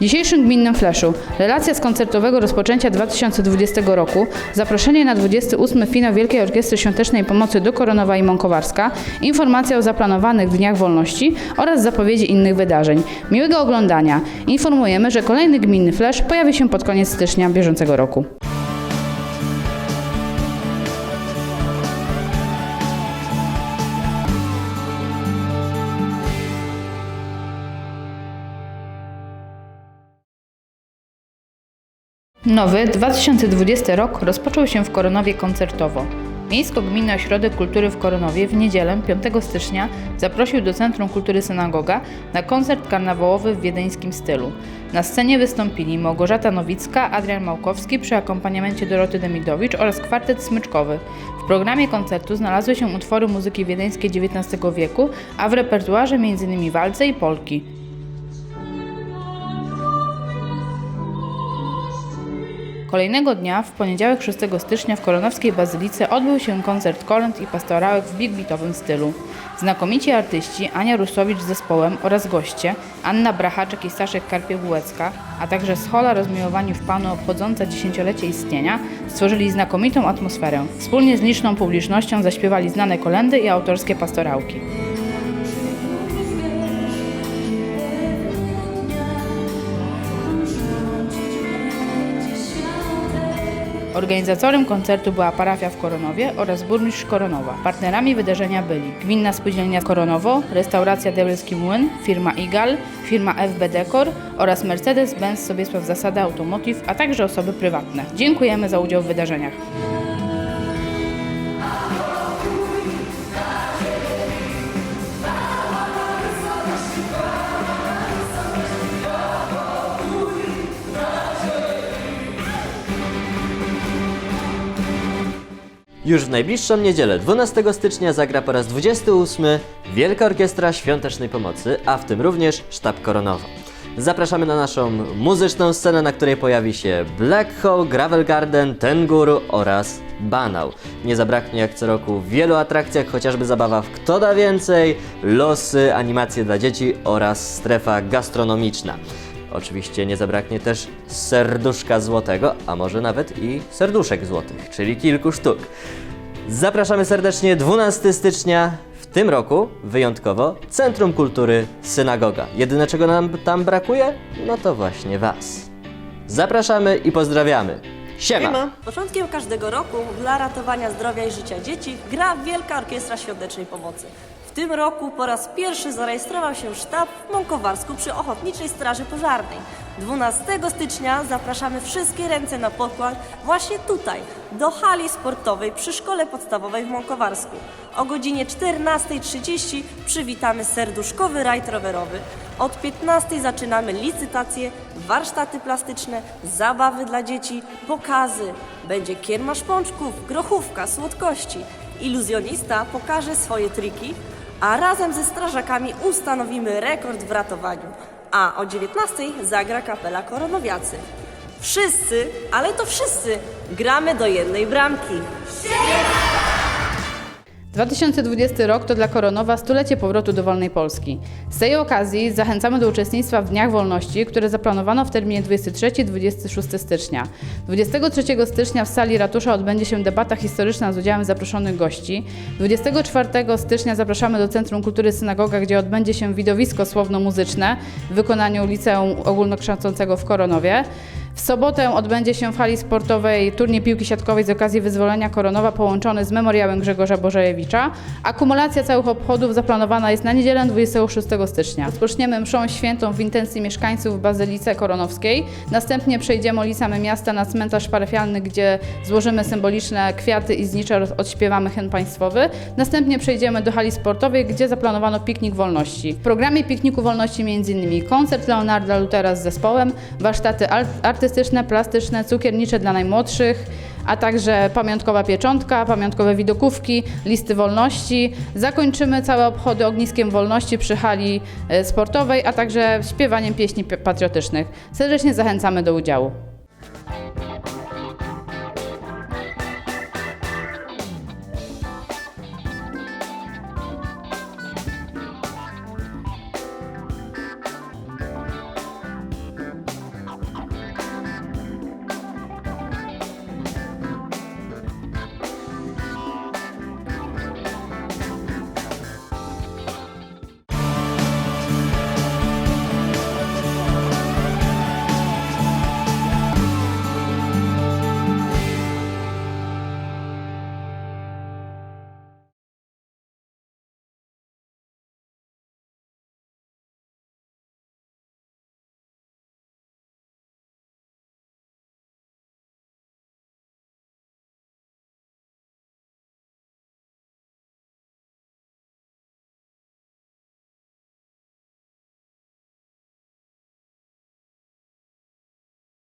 Dzisiejszym gminnym fleszu relacja z koncertowego rozpoczęcia 2020 roku, zaproszenie na 28. finał Wielkiej Orkiestry Świątecznej Pomocy do Koronowa i Mąkowarska, informacja o zaplanowanych Dniach Wolności oraz zapowiedzi innych wydarzeń. Miłego oglądania. Informujemy, że kolejny gminny flesz pojawi się pod koniec stycznia bieżącego roku. Nowy 2020 rok rozpoczął się w Koronowie koncertowo. Miejsko-Gminny Ośrodek Kultury w Koronowie w niedzielę 5 stycznia zaprosił do Centrum Kultury Synagoga na koncert karnawałowy w wiedeńskim stylu. Na scenie wystąpili Małgorzata Nowicka, Adrian Małkowski przy akompaniamencie Doroty Demidowicz oraz kwartet smyczkowy. W programie koncertu znalazły się utwory muzyki wiedeńskiej XIX wieku, a w repertuarze m.in. walce i polki. Kolejnego dnia, w poniedziałek 6 stycznia w Koronowskiej Bazylice odbył się koncert kolęd i pastorałek w big-beatowym stylu. Znakomici artyści Ania Rusowicz z zespołem oraz goście Anna Brachaczek i Staszek Karpiegułecka, a także schola rozmiłowani w Panu obchodząca dziesięciolecie istnienia stworzyli znakomitą atmosferę. Wspólnie z liczną publicznością zaśpiewali znane kolendy i autorskie pastorałki. Organizatorem koncertu była parafia w Koronowie oraz burmistrz Koronowa. Partnerami wydarzenia byli Gminna Spółdzielnia Koronowo, Restauracja Debelski Młyn, firma Igal, firma FB Decor oraz Mercedes-Benz Sobiesław Zasada Automotive, a także osoby prywatne. Dziękujemy za udział w wydarzeniach. Już w najbliższą niedzielę, 12 stycznia, zagra po raz 28 Wielka Orkiestra Świątecznej Pomocy, a w tym również Sztab Koronowa. Zapraszamy na naszą muzyczną scenę, na której pojawi się Black Hole, Gravel Garden, Tenguru oraz Banał. Nie zabraknie jak co roku w wielu atrakcjach, chociażby zabawa w Kto da więcej, losy, animacje dla dzieci oraz strefa gastronomiczna. Oczywiście nie zabraknie też serduszka złotego, a może nawet i serduszek złotych, czyli kilku sztuk. Zapraszamy serdecznie 12 stycznia w tym roku wyjątkowo Centrum Kultury Synagoga. Jedyne czego nam tam brakuje? No to właśnie Was. Zapraszamy i pozdrawiamy. Siema! Początkiem każdego roku dla ratowania zdrowia i życia dzieci gra Wielka Orkiestra Świątecznej Pomocy. Tym roku po raz pierwszy zarejestrował się sztab w Mąkowarsku przy Ochotniczej Straży Pożarnej. 12 stycznia zapraszamy wszystkie ręce na pokład właśnie tutaj, do hali sportowej przy Szkole Podstawowej w Mąkowarsku. O godzinie 14.30 przywitamy serduszkowy rajd rowerowy. Od 15 zaczynamy licytacje, warsztaty plastyczne, zabawy dla dzieci, pokazy. Będzie kiermasz pączków, grochówka, słodkości. Iluzjonista pokaże swoje triki, a razem ze strażakami ustanowimy rekord w ratowaniu. A o 19 zagra kapela Koronowiacy. Wszyscy, ale to wszyscy, gramy do jednej bramki. 2020 rok to dla Koronowa stulecie powrotu do wolnej Polski. Z tej okazji zachęcamy do uczestnictwa w Dniach Wolności, które zaplanowano w terminie 23-26 stycznia. 23 stycznia w sali ratusza odbędzie się debata historyczna z udziałem zaproszonych gości. 24 stycznia zapraszamy do Centrum Kultury Synagoga, gdzie odbędzie się widowisko słowno-muzyczne w wykonaniu Liceum Ogólnokształcącego w Koronowie. W sobotę odbędzie się w hali sportowej turniej piłki siatkowej z okazji wyzwolenia Koronowa połączony z memoriałem Grzegorza Bożejewicza. Akumulacja całych obchodów zaplanowana jest na niedzielę 26 stycznia. Rozpoczniemy mszą świętą w intencji mieszkańców Bazylice Koronowskiej. Następnie przejdziemy ulicami miasta na cmentarz parafialny, gdzie złożymy symboliczne kwiaty i znicze odśpiewamy hymn państwowy. Następnie przejdziemy do hali sportowej, gdzie zaplanowano piknik wolności. W programie pikniku wolności m.in. koncert Leonarda Lutera z zespołem, warsztaty al- artystyczne, plastyczne, cukiernicze dla najmłodszych, a także pamiątkowa pieczątka, pamiątkowe widokówki, listy wolności. Zakończymy całe obchody ogniskiem wolności przy hali e, sportowej, a także śpiewaniem pieśni patriotycznych. Serdecznie zachęcamy do udziału.